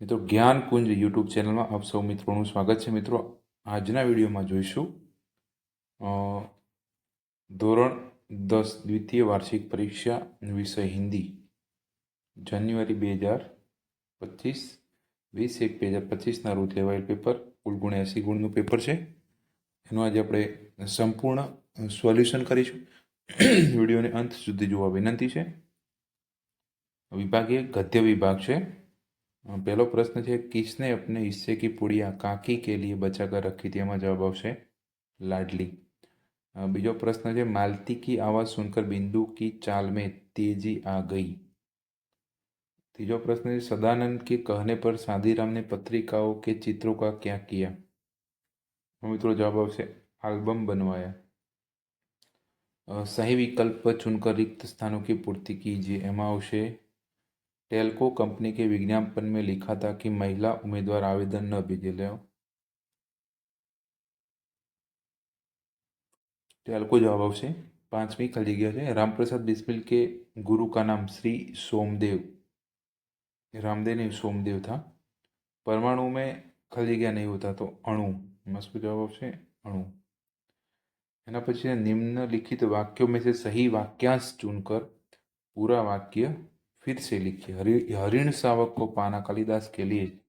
મિત્રો, જ્ઞાન કુંજ યુટ્યુબ ચેનલમાં આપ સૌ મિત્રોનું સ્વાગત છે. મિત્રો, આજના વિડીયોમાં જોઈશું ધોરણ દસ દ્વિતીય વાર્ષિક પરીક્ષા વિષય હિન્દી, જાન્યુઆરી બે હજાર પચીસ, વીસ એક બે હજાર પચીસના રોજ લેવાયેલ પેપર, કુલ ગુણ એંસી ગુણનું પેપર છે. એનું આજે આપણે સંપૂર્ણ સોલ્યુશન કરીશું. વિડીયોને અંત સુધી જોવા વિનંતી છે. વિભાગ એ ગદ્ય વિભાગ છે. પહેલો પ્રશ્ન છે કિસને अपने हिस्से की पुड़िया काकी के लिए बचा कर रखी थी એમાં જવાબ આવશે લાડલી અ, બીજો પ્રશ્ન છે मालती की आवाज़ सुनकर बिंदु की चाल में तेजी आ गई तीजो प्रश्न है सदानंद के कहने पर शादीराम ने पत्रिकाओं के चित्रों का क्या किया तो मित्रों जवाब આવશે एल्बम बनवाया अ, सही विकल्प चुनकर रिक्त स्थानों की पूर्ति कीजिए એમાં આવશે टेल्को कंपनी के विज्ञापन में लिखा था कि महिला उम्मीदवार आवेदन न भेजे लो टेल्को जवाब આવશે પાંચમી ખાલી જગ્યા છે रामप्रसाद बिस्मिल के गुरु का नाम श्री सोमदेव रामदेव नहीं सोमदेव था परमाणु में खाली जगह नहीं होता तो अणु मस्त जवाब આવશે अणु એના પછી निम्नलिखित वाक्यों में से सही वाक्यांश चुनकर पूरा वाक्य फिर से लिखिए, हरि- हरिण शावक को पाना कालिदास के लिए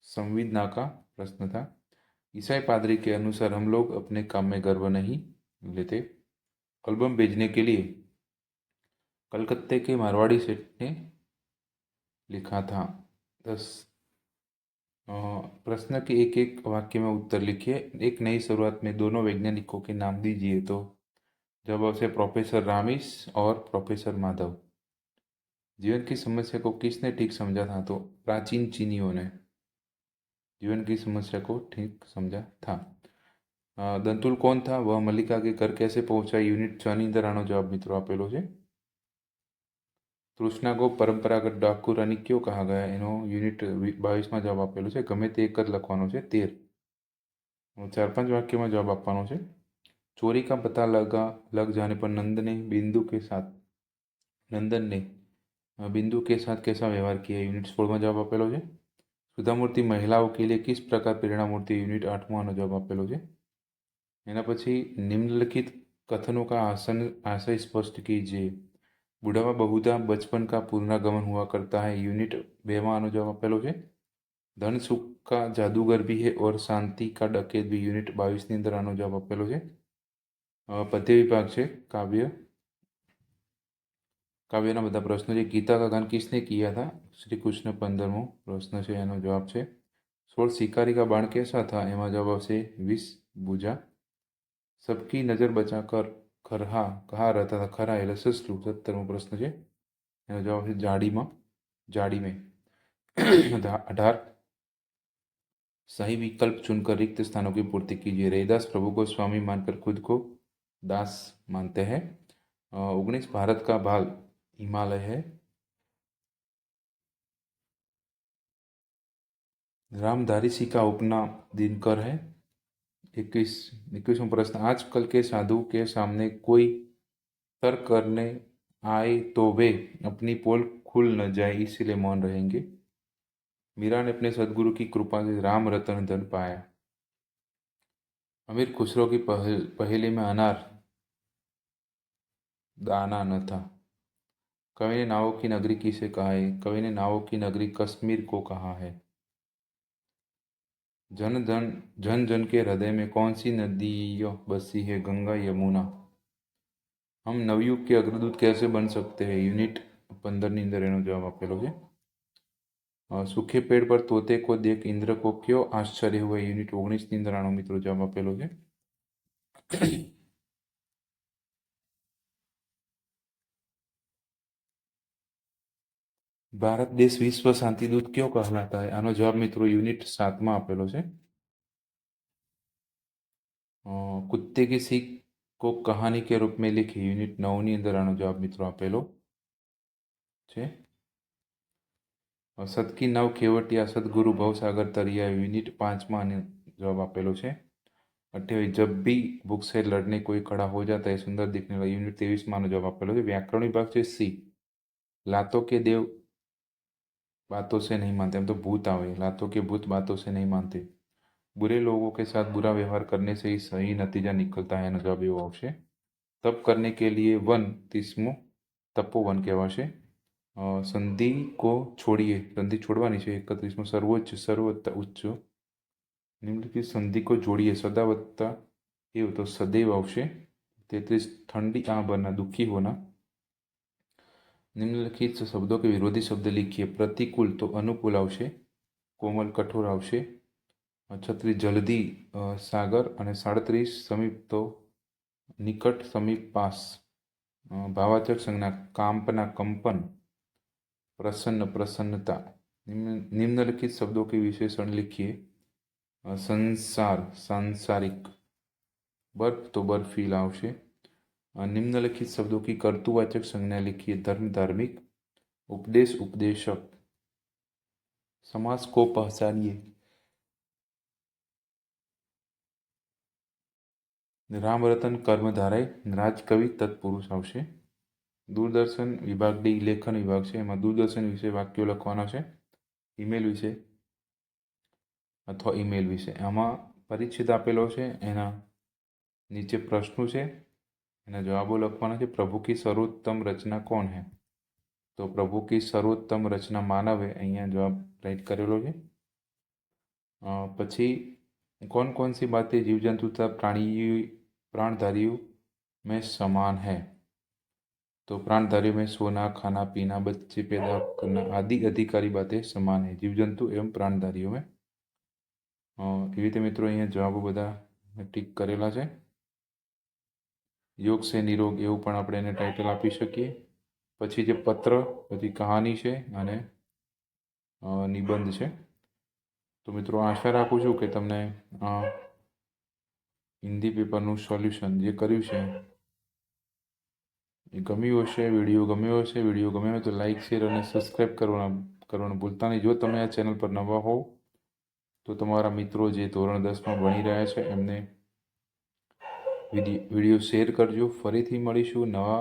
संवेदना का प्रश्न था। ईसाई पादरी के अनुसार हम लोग अपने काम में गर्व नहीं लेते। एल्बम भेजने के लिए कलकत्ते के मारवाड़ी सेठ ने लिखा था। दस प्रश्न के एक एक वाक्य में उत्तर लिखिए। एक नई शुरुआत में दोनों वैज्ञानिकों के नाम दीजिए तो जवाब से प्रोफेसर रामेश और प्रोफेसर माधव। जीवन की समस्या को किसने ठीक समझा था तो प्राचीन चीनियों ने जीवन की समस्या को ठीक समझा था અ, દંતુલ કોણ થા વહ મલ્લિકા કે ઘર કેસે પહોંચા યુનિટ છ ની અંદર આનો જવાબ મિત્રો આપેલો છે તૃષ્ણા ગો પરંપરાગત ડાકુ રાની ક્યો કહા ગયા એનો યુનિટ બાવીસમાં જવાબ આપેલો છે ગમે તે એક જ લખવાનો છે તેર ચાર પાંચ વાક્યમાં જવાબ આપવાનો છે ચોરી का पता लगा लग जाने पर नंद ने बिंदु के साथ नंदन ने अ, बिंदु के साथ कैसा व्यवहार किया? यूनिट फोर में जवाब आपेलो सुधामूर्ति महिलाओं के लिए किस प्रकार प्रेरणा मूर्ति यूनिट आठमों जवाब आप पी निम्नलिखित कथनों का आसन आशय स्पष्ट कीजिए बुढ़ावा बहुधा बचपन का पुनरागमन हुआ करता है यूनिट बेमा जवाब आप धन सुख का जादूगर भी है और शांति का डकेत भी यूनिट बीस आवाब आप पद्य विभाग है काव्य કાવ્યના બધા પ્રશ્નો છે ગીતા का गान किसने किया था શ્રી કૃષ્ણ પંદરમો પ્રશ્ન છે એનો જવાબ છે સોળ શિકારી का बाण कैसा था એમાં જવાબ આવશે વીસ બુજા सबकी नज़र बचाकर खरहा कहा रहता था खरा એટલે સસલું સત્તરમો પ્રશ્ન છે એનો જવાબ છે જાડીમાં जाड़ी में अठार सही विकल्प चुनकर रिक्त स्थानों की पूर्ति कीजिए रैदास प्रभु को स्वामी मानकर खुद को दास मानते हैं उन्नीस भारत का भाग हिमालय है रामधारी सिंह का उपनाम दिनकर है। इक्कीस इक्कीसवा प्रश्न, आजकल के साधु के सामने कोई तर्क करने आए तो वे अपनी पोल खुल न जाए, इसीलिए मौन रहेंगे। मीरा ने अपने सदगुरु की कृपा से राम रतन धन पाया। अमीर खुसरो की पहल, पहेली में अनार दाना न था। कवि ने नावों की नगरी किसे कहा है कवि ने नावों की नगरी कश्मीर को कहा है जन जन जन जन के हृदय में कौन सी नदी बसी है गंगा यमुना हम नवयुग के अग्रदूत कैसे बन सकते हैं यूनिट પંદરની અંદર એનો જવાબ આપેલો છે અ, सूखे पेड़ पर तोते को देख इंद्र को क्यों आश्चर्य हुआ યુનિટ ઓગણીસની અંદર આનો મિત્રો જવાબ આપેલો છે ભારત દેશ વિશ્વ શાંતિદૂત કયો કહેલાતા આનો જવાબ મિત્રો યુનિટ સાતમાં આપેલો છે. કુત્તે કે સીખ કો કહાની કે રૂપ મેં લિખી? યુનિટ નવની અંદર આનો જવાબ મિત્રો આપેલો છે. સદકી નવ ખેવટિયા સદગુરુ ભવસાગર તરિયા યુનિટ પાંચમાં આને જવાબ આપેલો છે. અઠ્યાવીસ, જબ બી બુક સે લડને કોઈ ખડા હો જાતા એ સુંદર દીખને યુનિટ ત્રેવીસમાં આનો જવાબ આપેલો છે. વ્યાકરણ વિભાગ છે સી. લાતો કે દેવ बातों से नहीं मानते, हम तो भूत आवे लातों के भूत बातों से नहीं मानते। बुरे लोगों के साथ बुरा व्यवहार करने से ही सही नतीजा निकलता है नजाबे वावशे तप करने के लिए वन तीसमो, तपो वन कहवाशे संधि को छोड़िए, संधि छोड़वानी चाहिए इकतीसमो सर्वोच्च, सर्वोत्त, उच्च। निम्नलिखित संधि को जोड़िए, सदावत्ता ये तो सदैव आवशे तेतीस ठंडी आ बनना दुखी होना। નિમ્નલિખિત શબ્દો કે વિરોધી શબ્દ લખીએ. પ્રતિકૂળ તો અનુકૂળ આવશે. કોમલ કઠોર આવશે. છત્રીસ જલ્દી સાગર અને સાડત્રીસ સમીપ તો નિકટ સમીપ પાસ. ભાવાચક સંજ્ઞા કાંપના કંપન. પ્રસન્ન, પ્રસન્નતા. નિમ્નલિખિત શબ્દો કે વિશેષણ લખીએ. સંસાર, સાંસારિક. બર્ફ તો બર્ફીલ આવશે. निम्नलिखित शब्दों की कर्तुवाचक संज्ञा लिखिए धर्म धार्मिक उपदेश उपदेशक समास को पहचानिए રામ રતન કર્મધારાય રાજકવિ તત્પુરુષ આવશે દૂરદર્શન વિભાગ ડી લેખન વિભાગ છે એમાં દૂરદર્શન વિશે વાક્યો લખવાના છે ઈમેલ વિશે અથવા ઈમેલ વિશે આમાં પરિચ્છેદ આપેલો છે એના નીચે પ્રશ્નો છે એના જવાબો લખવાના છે પ્રભુ કી સર્વોત્તમ રચના કોણ હે તો પ્રભુ કી સર્વોત્તમ રચના માનવ હે અહીંયા જવાબ રાઈટ કરેલો છે અ, પછી कौन कौन सी बातें जीव जंतु तथा प्राणी प्राणधारियों में समान है तो प्राणधारियों में सोना खाना पीना बच्चे पैदा करना आदि अधिकारी बातें समान है जीव जंतु एवं प्राणधारियों में અ, એવી રીતે મિત્રો અહીંયા જવાબો બધા ટીક કરેલા છે યોગ સે નિરોગ એવું પણ આપણે એને ટાઇટલ આપી શકીએ. પછી જે પત્ર પછી કહાની છે અને નિબંધ છે. તો મિત્રો આશા રાખું છું કે તમને હિન્દી પેપરનું સોલ્યુશન જે કર્યું છે, એ ગમ્યું હશે, વીડિયો ગમ્યો હશે, વીડિયો ગમ્યો હોય તો લાઇક શેર અને સબસ્ક્રાઈબ કરવાના, કરવાનું ભૂલતા નહીં. જો તમે આ ચેનલ પર નવા હોવ, તો તમારા મિત્રો જે ધોરણ દસમાં ભણી રહ્યા છે, એમને વીડિયો શેર કરજો. ફરીથી મળીશું નવા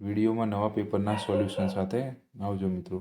વિડીયોમાં નવા પેપરના સોલ્યુશન સાથે. આવજો મિત્રો.